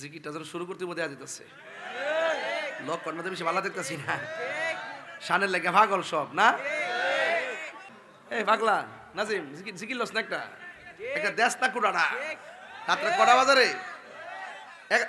জিকিরটা যেন শুরু করতে দেওয়া যেতেছে লোক তো বেশি ভালো দেখতেছি না। শানের লেগে ভাগল সব, না? এই পাগলা, নাজিম, জিকির লস না একটা? একটা দেশ না কুড়াটা? রাত্রে কটা বাজারে? এক-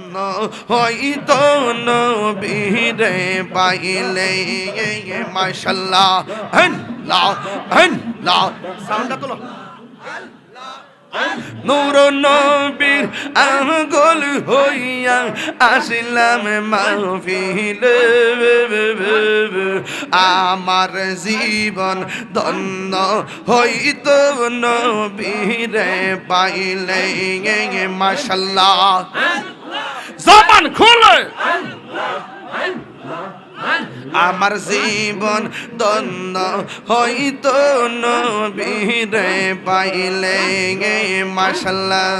হইত নবীরে পাইলে মাশাল্লাহ লা লা সাউন্ডটা তোলো নূর নবীর আঙ্গল হইয়া আসিলাম মাহফিলে আমার জীবন ধন্য হইত নবীরে পাইলে মাশাল্লাহ জবান খুলে আমার জীবন দন্দ হইত নবীরে পাইলে মাশাল্লাহ।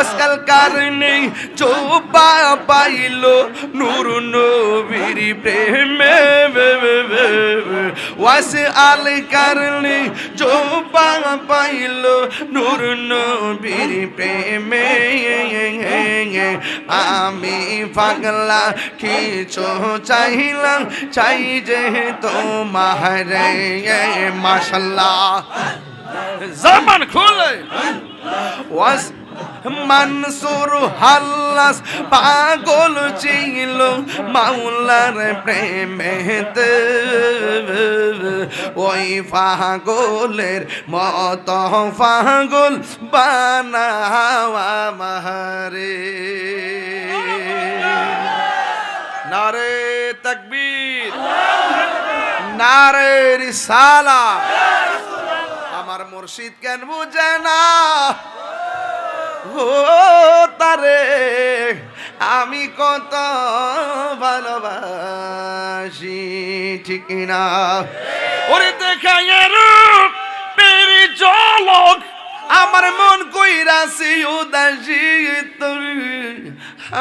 আজকাল কারণে চোপা পাইল, নূর নবীর প্রেমে ওয়াস আল কারণে চোপা পাইল নূর নবীর প্রেমে। আমি পাগলা কিছু চাইলাম চাই যে তোমার মাশাল্লাহ। জবান খুলে। ওয়াস মানসুর হাল্লাস, পাগল ছিল মাওলার প্রেমেতে। ওই পাগলের মত পাগল বানাওয়া মাহারে নারে তকবীর, নারে রিসালা আমার মুর্শিদ কেন বুঝে না? ও তারে, আমি কত ভালোবাসি, ঠিক না? ওরে দেখাই রূপ পেরি জলক, আমার মন কইরাছি উদাসী তোর,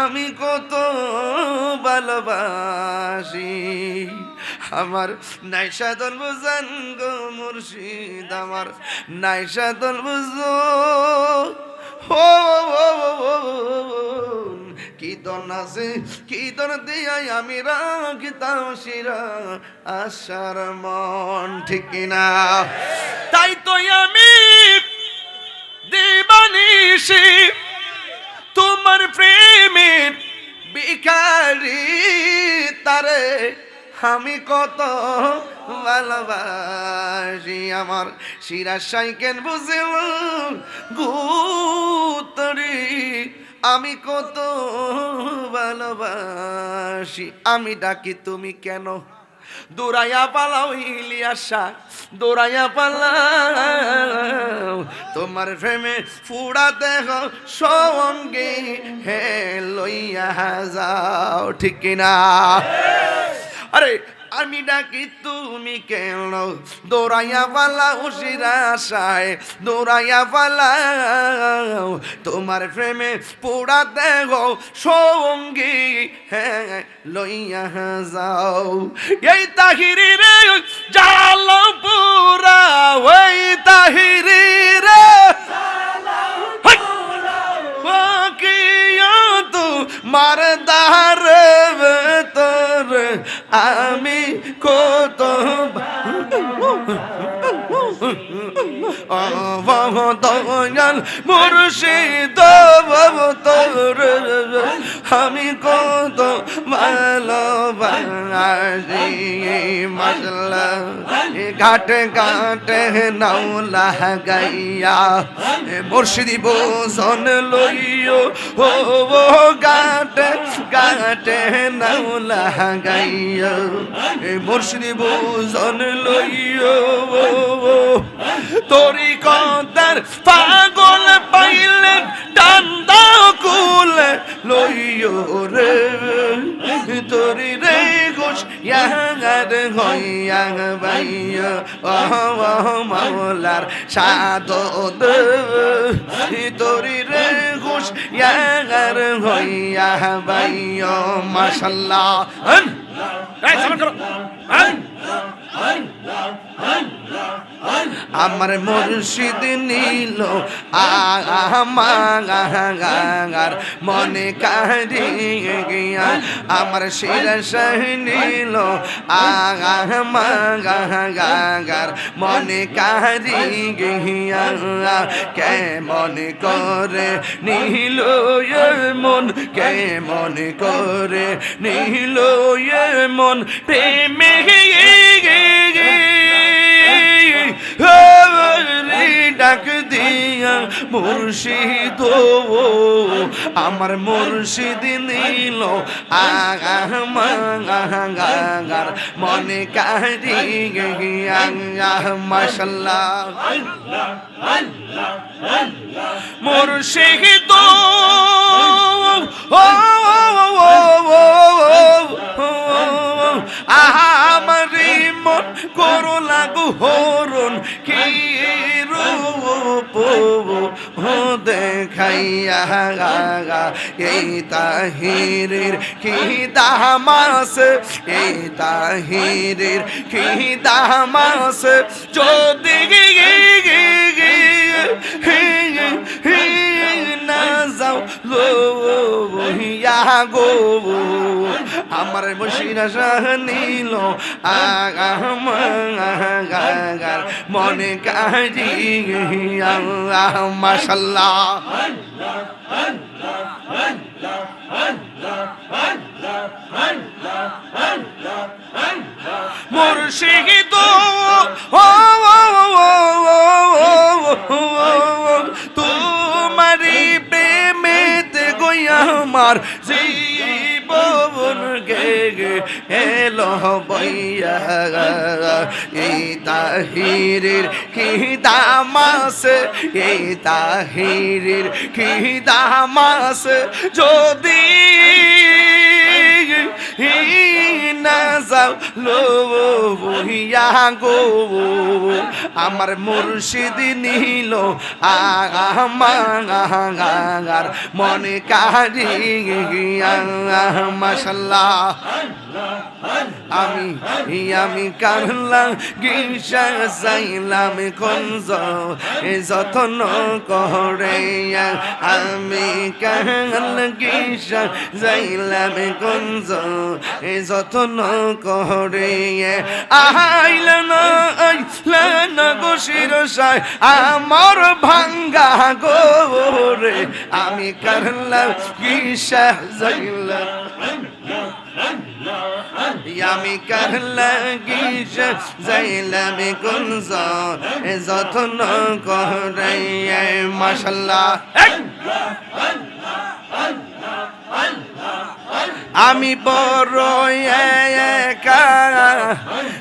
আমি কত ভালোবাসি। আমার নাইসাদল বুঝান গো মুর্শিদ, আমার নাইসাদল বুঝো ও কি আছে, কি দন দিয়াই আমি রাখিতাম শিরা আশার মন, ঠিক না তাই তো আমি দিবানিসি তোমার প্রেমের বিকারি তারে আমি কত ভালোবাসি আমার শিরা সাইকেল বুঝিল গুতরি। আমি কত ভালোবাসি, আমি ডাকি তুমি কেন? দৌড়াইয়া পালাও ইলিয়াসা, দৌড়াইয়া পালাও। তোমার প্রেমে ফুড়া দেহ সঙ্গে হে লইয়া যাও, ঠিক না আরে, আমি ডাকি তুমি কেন? দৌড়াইয়া পালা উশিরা আশায় দৌড়াইয়া পালাও তোমার প্রেমে পোড়া দেহ সঙ্গী হ্যাঁ লইয়া যাও। এই তাহিরি রে জাল পুরা ওই তাহিরি রে। তো মারদার তোর আমি কত দয়াল মুর্শিদ তোর আমি কত ভালোবাসি মশলা ঘাটে ঘাটে নাওলা গাইয়া। মুর্শিদি বোজন লইও, ও ঘাটে ঘাটে নাওলা গাইয়া। মুর্শিদি বোজন লইও তোরি কদার পাগল পাইলে ডান্ডা কুলে লইও রে। তোরি রে গোস ইয়ার হইয়া বাইয়া ও মাওলার সাদো তোরি রে গোস ইয়ার হইয়া বাইয়া মাশাল্লাহ। এই সামান করো। আমার মুর্শিদ নীল, আমার মনে কারিয়ে গিয়া। আমার শিরস নীল, আমার মনে কারিয়ে গিয়া। কে মনে করে নীল মন কে মনে করে নীল মন, প্রেমে ডাক দিয়া মুর্শিদ আমার মুর্শিদ নীল আগার মনে কারি মাসাল্লাহ মুর্শিদ আমার মন করো লাগু হরণ কি রূপ ও দেখাইয়া এই তাহিরের কি দামাস? এই তাহিরের কি দামাস? যদি না যাও লোহিয়া গো। আমার বসিরা শাহ নীল আগার মনে কাজি মাসাল্লাহ মুর্শিদ তোমারি প্রেমেতে গইয়া আমার গে এলো বইয়া এই তাহিরের কি দামাস এই তাহিরের কি দামাস যদি না যাও লো বহিয়া গো। আমার মুর্শিদ নিল আমার মনে কারি মাসাল্লাহ আমি আমি কারলাম গিসা যাইলাম কঞ্জ যতন করে আমি কাল গিসা যাইলাম কঞ্জ যতন না আইল না আমার ভাঙ্গা গোরে আমি কারলাম যাইলাম? আমি কার লাগিস যাইলাম? কুঞ্জ যতন আমি বড় একা।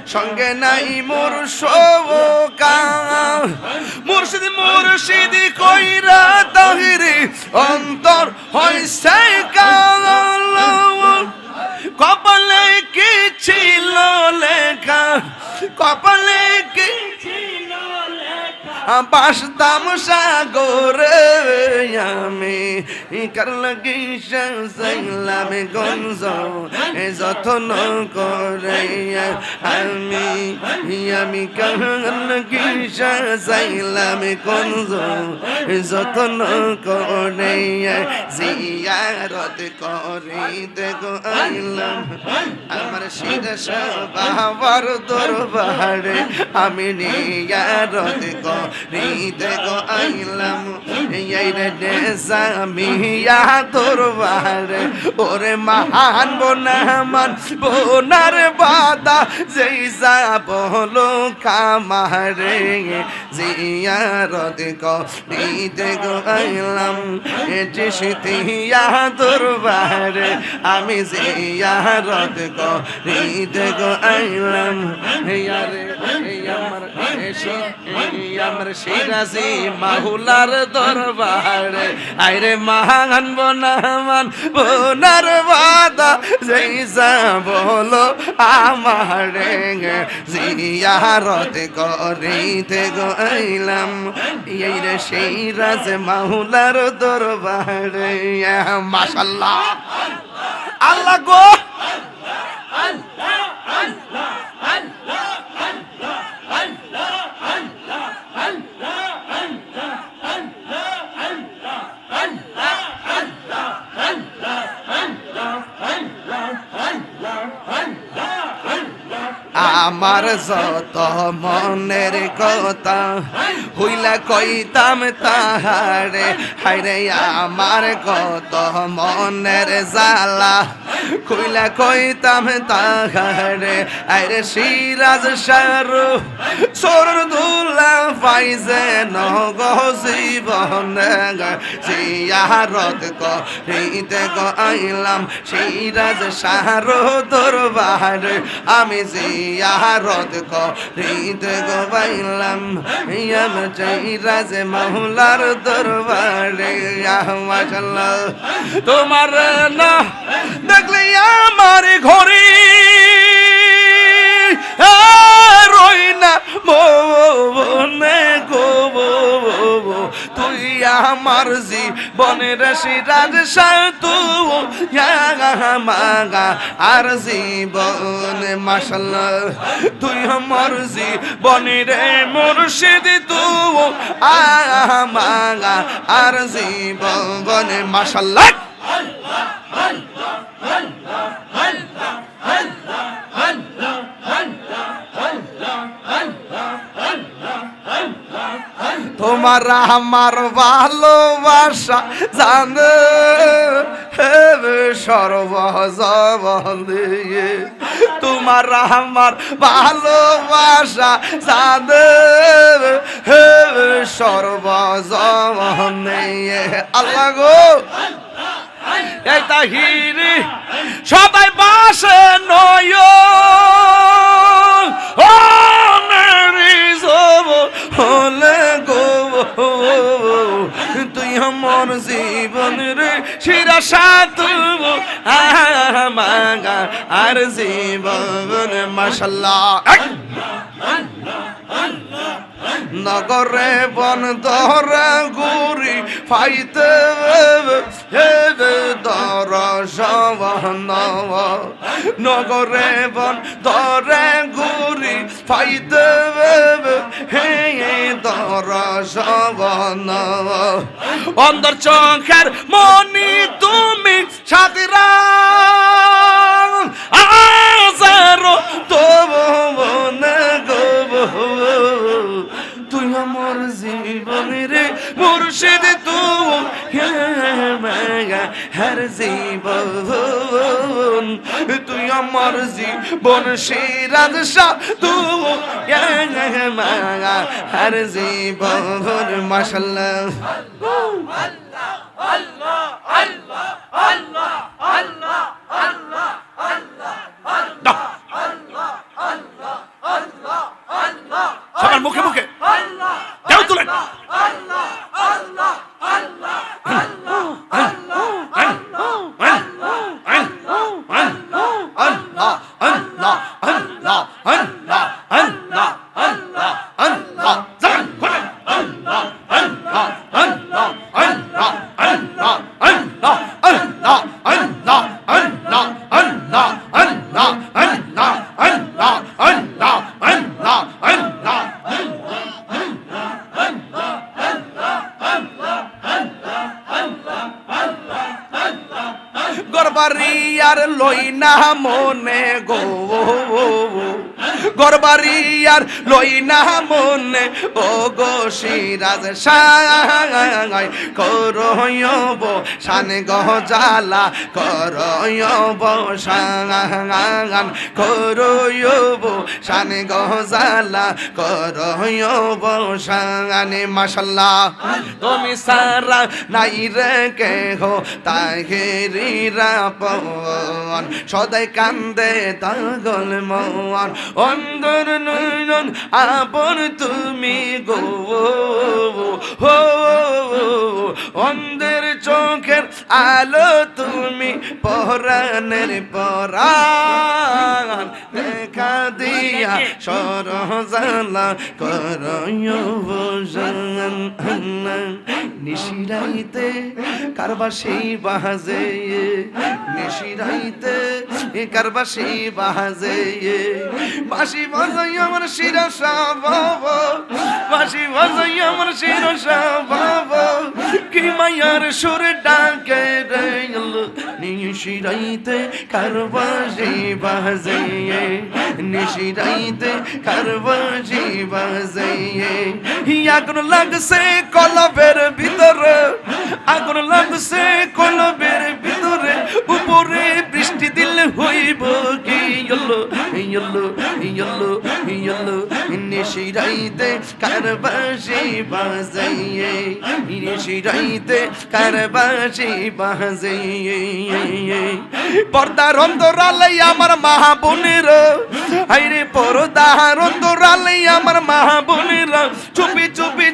সঙ্গে নাই মোর শোকা মুর্শিদ মুর্শিদ কইরা তাহিরি অন্তর হইছে কাল। কপালে কি ছিল লেখা? কপালে বাসতাম সাগরে আমি। কার লাগি সাইলাম গঞ্জ যতন করে আমি। আমি কার লাগি সাইলাম গঞ্জ যতন করে জিয়ারত করিতে আইলাম। আমার শিরস বাবার দরবারে আমি নিয়ারত রিতে গো আইলাম এই রে দেশামিয়া দরবারে ওরে মহান বোনামান বোনার বাদা যেই কামারে জিয়ারত গো আইলাম এটি সিতিয়া দরবারে আমি জিয়ারত করিতে গো আইলাম এই আমার সিরাজি মাহুলার দরবারে। আইরে মহান বনামান বোনার বাদা যেই বলো আমারে জিয়ারত করিতে গো আইলাম এই রে সেই রাজ মাহুলার দরবারে। মাশাল্লাহ। আল্লাহ গো। আমার যত মনের কথা হইলা কইতাম তাহারে হাইরে আমার কত মনের জালা কইলা কইতাম তাহারে আইরে সিরাজ সারু সোর দুলা পাইছে নগ জীবন সিয়ারত করিতে গো আইলাম সিরাজ সারু দরবার। আমি জিয়ারত করিতে গো বাইলাম সিরাজ মাহুলার দরবারে মাশাল্লাহ তোমার না দেখলে আমার ঘরে রই না মনে গো তুই আমার জীবনের সিরাজ সাতু মাগা, আর জীবন মাসাল তুই আমার জীবনের মুর্শিদ তু। মাগা, আর জীবন মাসাল্লাহ তোমার আমার ভালোবাসা জানে। সর্বজবন দিয়ে তোমার আমার ভালোবাসা জানে। সর্বজবন দিয়ে। আল্লাহ গো। এই তাহিরি, সবাই বাসে নয়। আমার জীবন রে শিরা সাত মাগা আর জীবন মাসাল্লাহ নগরে বন দরা গুরি ফাইতে দর সবন নগরে বন দরে গুরি ফাইতে হে দর সবন অন্দর চোখের মনি তুমি সাদিরা হর জীবন তুই আমার জীবন সিরাজ তু হর জীবন মাসাল্লাহ সবার মুখে মুখে। কেউ তুলেন গরবারি আর লই না মনে গো সিরাজ সাই করয়ব শানে গজালা করয়ব সান করয়ব শানে গজালা করয়ব সানে মাশাল্লাহ। তুমি সারা নাই রে কে হো তাহেরিরা পবন সদাই কান্দে তাগল মন, অন্দর নয়ন আপন তুমি গো। হো অন্ধের চোখের আলো তুমি পরাণের পরাণ দেখা দিয়া সরজালা করয়ন নিশিরাইতে কারবা সেই বাহাজে, নিশিরাইতে সেই বাহাজে। বাসি বাজাই আমার শিরা সাবাব বাসি বাজাই আমার শিরা সাবাব। কি মায়ার সুর ডাকে রে নিশিরাইতে কারবা সেই বাহাজে নিশিরাইতে কারবা সেই বাহাজে আগুন লাগছে কলবের ভিতরে, আগুন লাগছে কলবের ভিতরে, উপরে বৃষ্টি দিলে হইব কি ইয়লো ইয়লো ইয়লো ইয়লো নিশিরাইতে কারবাসি বাজাইয়ে নিশিরাইতে আমার মহা বোনের আইরে পর্দার অন্তরালে আমার মহা বোনের চুপি চুপি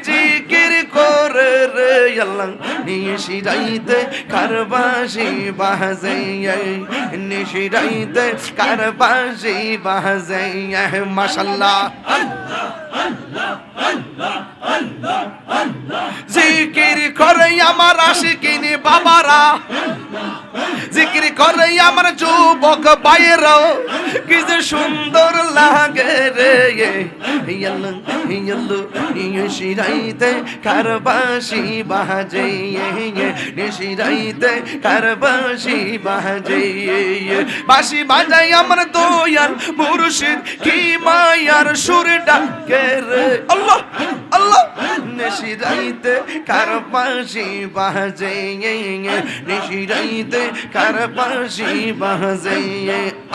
আল্লাহ নিশিরাইতে কারবাসি বাজাইয়ে নিশিরাইতে কারবাসি বাজাইয়ে মাশাল্লাহ। জিকির করে আমার আশিকিনি বাবারা। জিকির করে আমার যুবক বাইরা কি যে সুন্দর লাগে রে। নিশিরাইতে কারবাসি বাজে নিশিরাইতে কারবাসি বাজে বাসি বাজাই আমার দয়াল মুর্শিদ, কি মায়ার সুর ডাকে রে। আল্লাহ! time. আল্লাহ। নিশিরাইতে কারবাসি বাজে, নিশিরাইতে কারবাসি বাজে।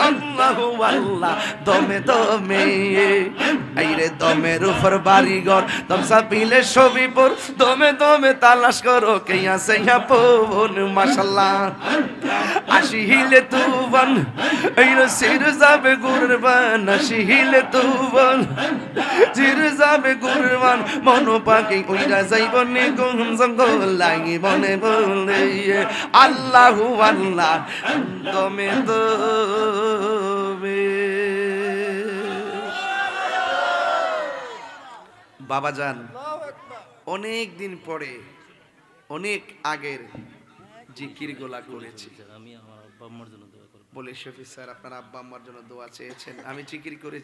আল্লাহ আল্লাহ, দমে দমে। আইরে দমের উপর বাড়িঘর দমসা পিলে ছবিপুর দমে দমে তালাশ করো, কে আছে পবন, মাশাল্লাহ। আসি হিলে তুবন আইরে সির যাবে গুরবান। আসি হিলে তুবন জির যাবে গুরবান। মন পাখি উইরা যাইব নে গুম জঙ্গল লাগি বনে বলে আল্লাহু আল্লাহ দমে দমে। বাবাজান অনেক দিন পরে অনেক আগের জিকির গোলা করেছি। আমি আমার আব্বা আম্মার জন্য দোয়া করব। বলে শফি স্যার আপনার আব্বা আম্মার জন্য দোয়া চেয়েছেন। আমি জিকির করেছি।